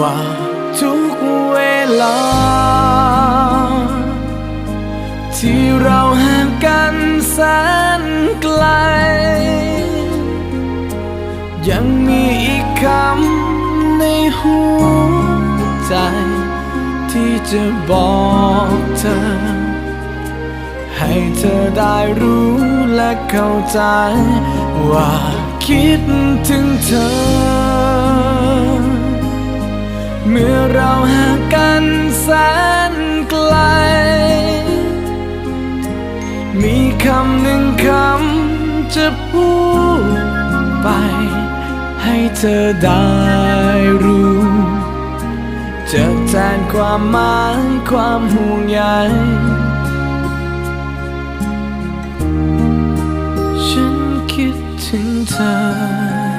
ว่าทุกเวลา ที่เราห่างกันแสนไกล ยังมีอีกคำในหัวใจ ที่จะบอกเธอ ให้เธอได้รู้และเข้าใจ ว่าคิดถึงเธอำหนึ่งคำจะพูดไป ให้เธอได้รู้จะแทนความหมายความห่วงใยฉันคิดถึงเธอ